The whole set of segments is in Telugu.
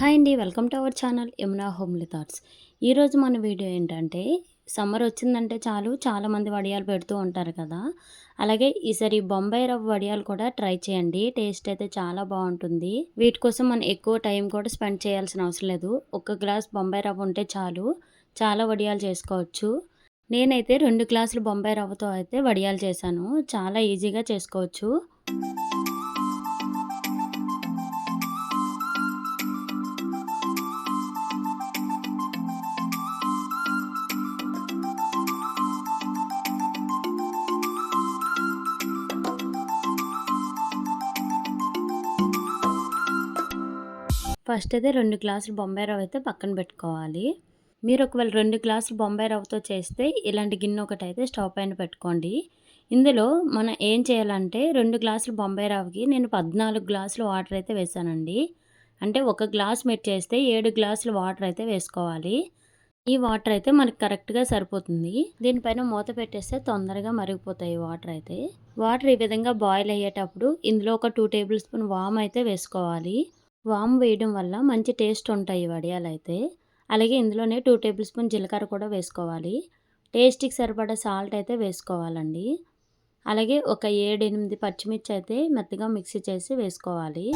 హాయ్ అండి welcome to our channel Yamuna homely thoughts. ఈరోజు మన వీడియో ఏంటంటే సమ్మర్ వచ్చిందంటే చాలు చాలామంది వడియాలు పెడుతూ ఉంటారు కదా. అలాగే ఈసారి బొంబాయి రవ్వ వడియాలు కూడా ట్రై చేయండి టేస్ట్ అయితే చాలా బాగుంటుంది. వీటి కోసం మనం ఎక్కువ టైం కూడా స్పెండ్ చేయాల్సిన అవసరం లేదు. ఒక గ్లాస్ బొంబాయి రవ్వ ఉంటే చాలు చాలా వడియాలు చేసుకోవచ్చు. నేనైతే రెండు గ్లాసులు బొంబాయి రవ్వతో అయితే వడియాలు చేశాను చాలా ఈజీగా చేసుకోవచ్చు. ఫస్ట్ అయితే రెండు గ్లాసులు బొంబాయి రవ్వ అయితే పక్కన పెట్టుకోవాలి. మీరు ఒకవేళ రెండు గ్లాసులు బొంబాయి రవ్వతో చేస్తే ఇలాంటి గిన్నె ఒకటి అయితే స్టవ్ పైన పెట్టుకోండి. ఇందులో మనం ఏం చేయాలంటే రెండు గ్లాసులు బొంబాయి రవ్వకి నేను పద్నాలుగు గ్లాసులు వాటర్ అయితే వేసానండి. అంటే ఒక గ్లాస్ మీరు చేస్తే ఏడు గ్లాసులు వాటర్ అయితే వేసుకోవాలి. ఈ వాటర్ అయితే మనకు కరెక్ట్గా సరిపోతుంది. దీనిపైన మూత పెట్టేస్తే తొందరగా మరిగిపోతాయి వాటర్ అయితే. వాటర్ ఈ విధంగా బాయిల్ అయ్యేటప్పుడు ఇందులో ఒక టూ టేబుల్ స్పూన్ వామ్ అయితే వేసుకోవాలి. వాము వేయడం వల్ల మంచి టేస్ట్ ఉంటాయి వడియాలు అయితే అలాగే ఇందులోనే టూ టేబుల్ స్పూన్ జీలకర్ర కూడా వేసుకోవాలి. టేస్ట్కి సరిపడా సాల్ట్ అయితే వేసుకోవాలండి. అలాగే ఒక ఏడు ఎనిమిది పచ్చిమిర్చి అయితే మెత్తగా మిక్సీ చేసి వేసుకోవాలి.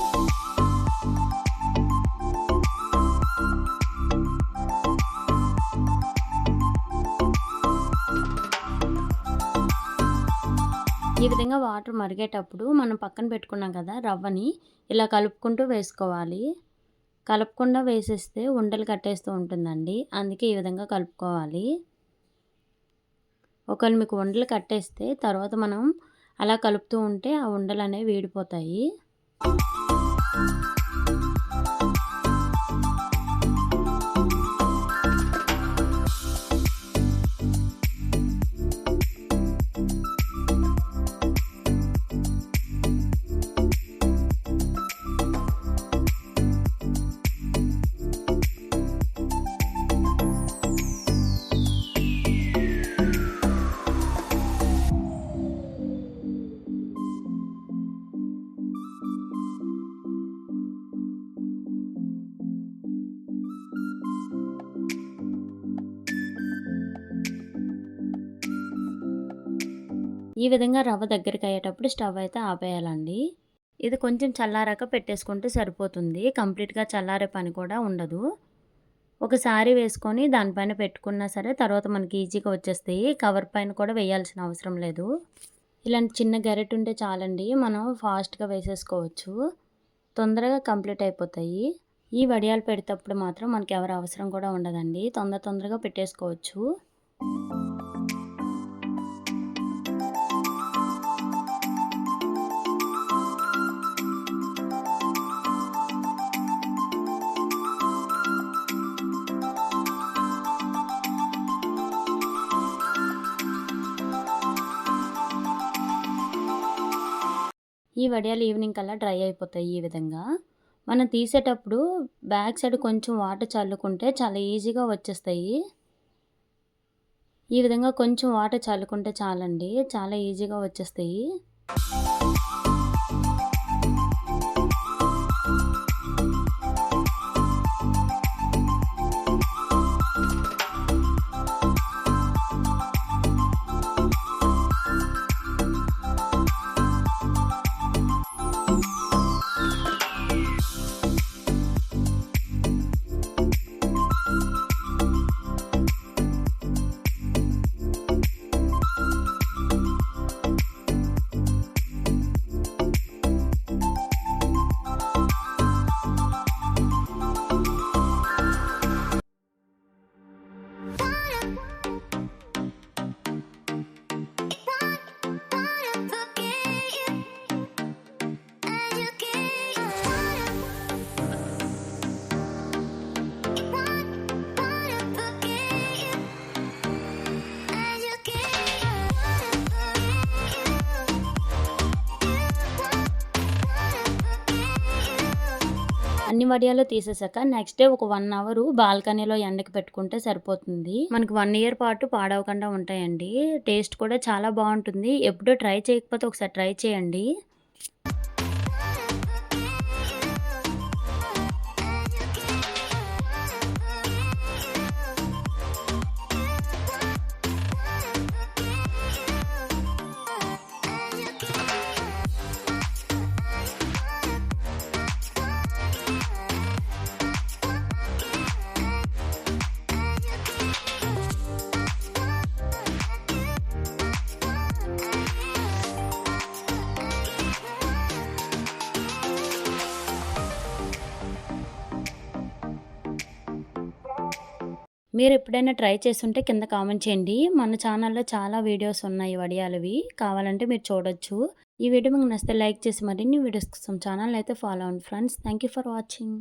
ఈ విధంగా వాటర్ మరిగేటప్పుడు మనం పక్కన పెట్టుకున్నాం కదా రవ్వని ఇలా కలుపుకుంటూ వేసుకోవాలి. కలపకుండా వేసేస్తే ఉండలు కట్టేస్తూ ఉంటుందండి. అందుకే ఈ విధంగా కలుపుకోవాలి. ఒకవేళ మీకు ఉండలు కట్టేస్తే తర్వాత మనం అలా కలుపుతూ ఉంటే ఆ ఉండలు అనేవి వీడిపోతాయి. ఈ విధంగా రవ్వ దగ్గరికి అయ్యేటప్పుడు స్టవ్ అయితే ఆపేయాలండి. ఇది కొంచెం చల్లారాక పెట్టేసుకుంటే సరిపోతుంది. కంప్లీట్గా చల్లారే పని కూడా ఉండదు. ఒకసారి వేసుకొని దానిపైన పెట్టుకున్నా సరే తర్వాత మనకి ఈజీగా వచ్చేస్తాయి. కవర్ పైన కూడా వేయాల్సిన అవసరం లేదు. ఇలాంటి చిన్న గరెట్ ఉంటే చాలండి. మనం ఫాస్ట్గా వేసేసుకోవచ్చు. తొందరగా కంప్లీట్ అయిపోతాయి. ఈ వడియాలు పెడేటప్పుడు మాత్రం మనకి ఎవరు అవసరం కూడా ఉండదండి. తొందర తొందరగా పెట్టేసుకోవచ్చు. ఈ వడియాలు ఈవినింగ్ కల్లా డ్రై అయిపోతాయి ఈ విధంగా. మనం తీసేటప్పుడు బ్యాక్ సైడ్ కొంచెం వాటర్ చల్లుకుంటే చాలా ఈజీగా వచ్చేస్తాయి. ఈ విధంగా కొంచెం వాటర్ చల్లుకుంటే చాలండి చాలా ఈజీగా వచ్చేస్తాయి. అన్ని వడియాలు తీసేసాక నెక్స్ట్ డే ఒక వన్ అవర్ బాల్కనీలో ఎండకి పెట్టుకుంటే సరిపోతుంది. మనకి వన్ ఇయర్ పాటు పాడవకుండా ఉంటాయండి. టేస్ట్ కూడా చాలా బాగుంటుంది. ఎప్పుడూ ట్రై చేయకపోతే ఒకసారి ట్రై చేయండి. మీరు ఎప్పుడైనా ట్రై చేస్తుంటే కింద కామెంట్ చేయండి. మన ఛానల్లో చాలా వీడియోస్ ఉన్నాయి వడియాలవి. కావాలంటే మీరు చూడొచ్చు. ఈ వీడియో మీకు నచ్చితే లైక్ చేసి మరిన్ని వీడియోస్ కోసం ఛానల్ అయితే ఫాలో అవ్వండి friends. Thank you for watching.